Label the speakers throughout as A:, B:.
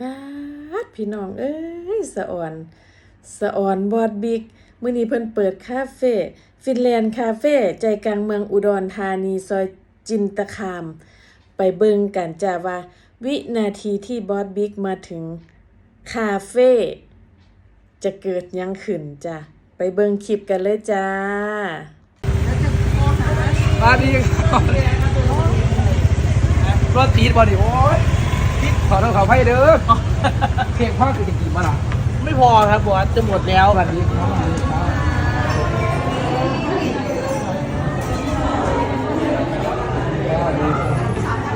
A: ป๊าดพี่น้องเอ้ยสะอ่อนสะอ่อนบอดบิ๊กมื้อนี้เพิ่นเปิดคาเฟ่ฟินแลนด์คาเฟ่ใจกลางเมืองอุดรธานีซอยจินตคาม ไปเบิ่งกันจ้าว่า วินาทีที่บอสบิ๊กมาถึงคาเฟ่จะเกิดยังขึ้นจ้ะไปเบิ่งคลิปกันเลยจ้า
B: สวัสดีครับรถตีดบอดีโอ้ย ติดขอโทษเขาให้เด้อเพียงพ่อคือจริงๆมาล่ะ
C: ไม่พอครับบอสจะหมดแล้ว
B: สวัสดีครับสวัสดีครับ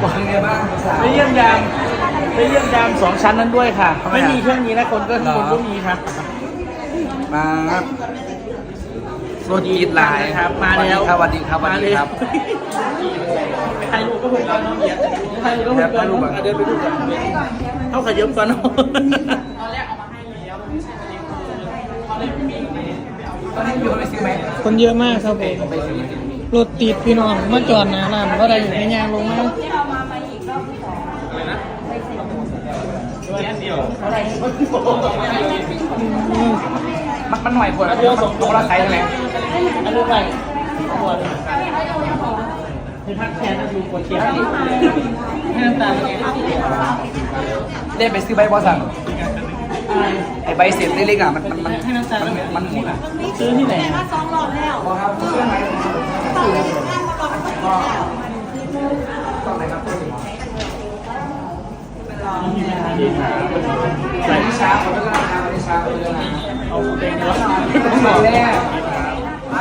B: บอกยังไงบ้างสาว
C: ไปเยี่ยมยามไปเยี่ยมยามสองชั้นนั้นด้วยค่ะ
B: ทำไม
C: ไม่
B: อะ
C: มีเครื่องนี้นะคนก็
B: เหรอ
C: คนก็มีครับ
B: มาครับ รถตีดหลาย
C: ครับ มาแล้ว
B: สวัสดีครับสวัสดีครับ
C: ใครรู้ก็พูดกันเนาะใครรู้ก็พูดกันเนาะอะเดินไปดูกันเข้าขยับกันเนาะ
B: ตอนนี้มีคนไปซื้อไหม
D: คนเยอะมากครับผม
B: ไปซื้อ
D: รถติดพี่น้องมาจอดหนาร้านก็ได้อยู่ในยางลงมา
B: มันมันหน่อยคนแล้วมันตัวละไซส์ใช่ไหม
C: อันนี้ไปบอสให้พักแทนนะดูปวดเขียวให้น้ำตาลเป็นไง
B: ได้ไปซื้อใบบอสั่ง
C: อะไร
B: ไอใบเสร็จเล็กๆอะมันมันมัน
C: ให้น้ำตาล
B: มันมันหมดอะ
C: ซื้อที่ไหน
B: บอครับซื้อไหนใส่ที่ช้าเขาไม่ได้นะที่ช้าเขาไม่ได้นะ
C: เอาเป็นวะ
B: ต้องบอกแน่
C: ที่ไหน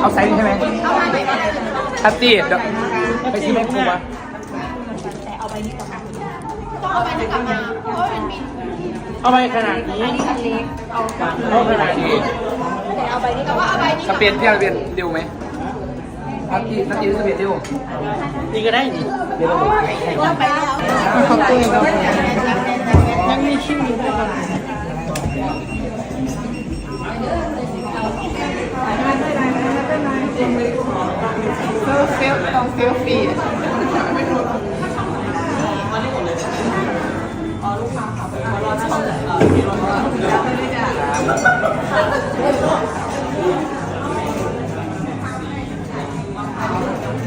B: เอาไซส์นี้ใช่ไหมชัดตีเดี๋ยวไปซื้อแม่ครัว
C: เอาไปขนาดนี้ เอาขนาดนี้
B: สเปนพี่เอาเปลี่ยนเร็วไหมนัดตีนัดตีสเปนเร็ว
C: นี่ก็ได้นี่
B: เดี๋ยวเราบอกให้ให้
D: ขอบคุณครับยังมีคิวอยู่ด้วยครับ
C: เพ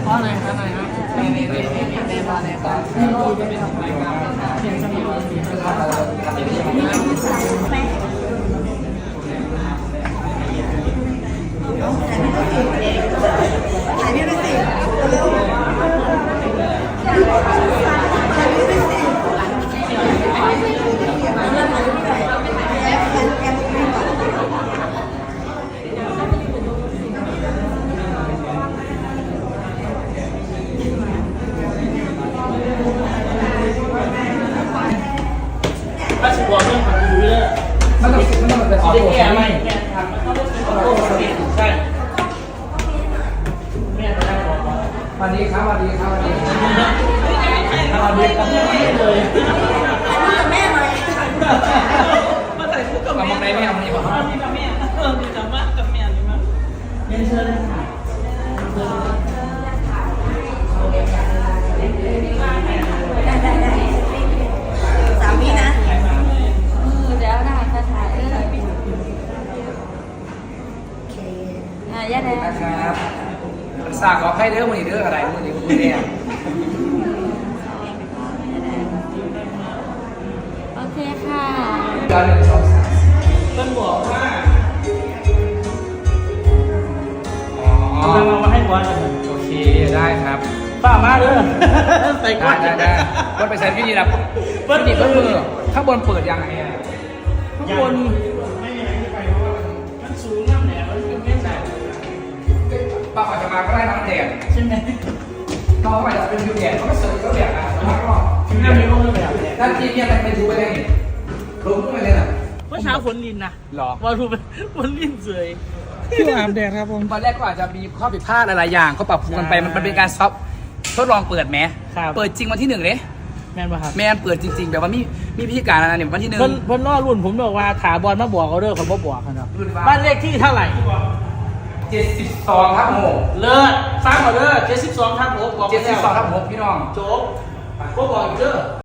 C: ราะอะไรครับอะไรครับถ้าสิบวกเรื่องของดูเลย
B: มันต้องมันต้องเป็นออ
C: ได้
B: โต้
C: แก้ไหมแก้ทำมันนออโต้สวิตช์ใช่แม่จะได้บ
B: สวัสดีครับสวัสดีครับสวัสดีครับ
C: เราเรียนกันไม่เลย
B: กำลังในแม่มันนี่บอก
C: มีกับแม่เออมีกับแม่กับแม่นี่มั้งเรียนเชิญเลยค่ะ
E: ย่าแดง
B: นะครับสากขอให้เด้อมือนี้เด้ออะไรมือนี้มือเนี่ย
E: โอเคค่ะ
B: เดือนหนึ่งสองสาม
C: ต้นบอกว่า
B: อ๋อ
C: เอามาให้บอล
B: โอเคได้ครับ
C: ป้ามาเด้อใส่ก้
B: ได้
C: อน
B: ได้ได้บนไปใส่พี่นี่นะพี่นี่เพิ่มมือข้างบนเปิดยังไงอะ
C: ข้างบน
B: ป้าอาจจะมาก็ได้น้ำแดด
C: ใช่ไหม
B: น้องอาจจะเป็นยูแดดเขาไม่เสิร์ฟก็แดดนะแล้วก็
C: น้ำมีรูปแบบ
B: ด้านที่เนี่ยมันเป็นดูไปได้ลงขึ้นไปเลยนะ
C: เฮ้ยเช้าฝนลินนะ
B: หรอ
C: ว่ารู้ไหมฝนลินเสย
D: ชื่ออาบแดดครับผม
B: ตอนแรกก็อาจจะมีข้อผิดพลาดหลายๆอย่างก็ปรับปรุงกันไปมันมันเป็นการซอฟทดลองเปิดไหม
C: ครับ
B: เปิดจริงวันที่หนึ่งเลย
C: แม่นป่ะครับ
B: แมนเปิดจริงๆ แบบว่ามีมีพิธีการอะไรเนี่ยวันที่หนึ่ง
C: เพิ่นเพิ่นนอรุ่นผมบอกว่าถาบอลมาบอกเขาเด้อเขาบ่บอกครับ
B: รุ่นว่า
C: บ้านเลขที่เท่าไหร่
B: เจ็ดสิบสองทับหก
C: เลิศฟังเขาเด้อ72ทับ6บอก
B: เจ็ดสิบสองทับหกพี่น้อง
C: โจ๊กบ่บอกอีกเด้อ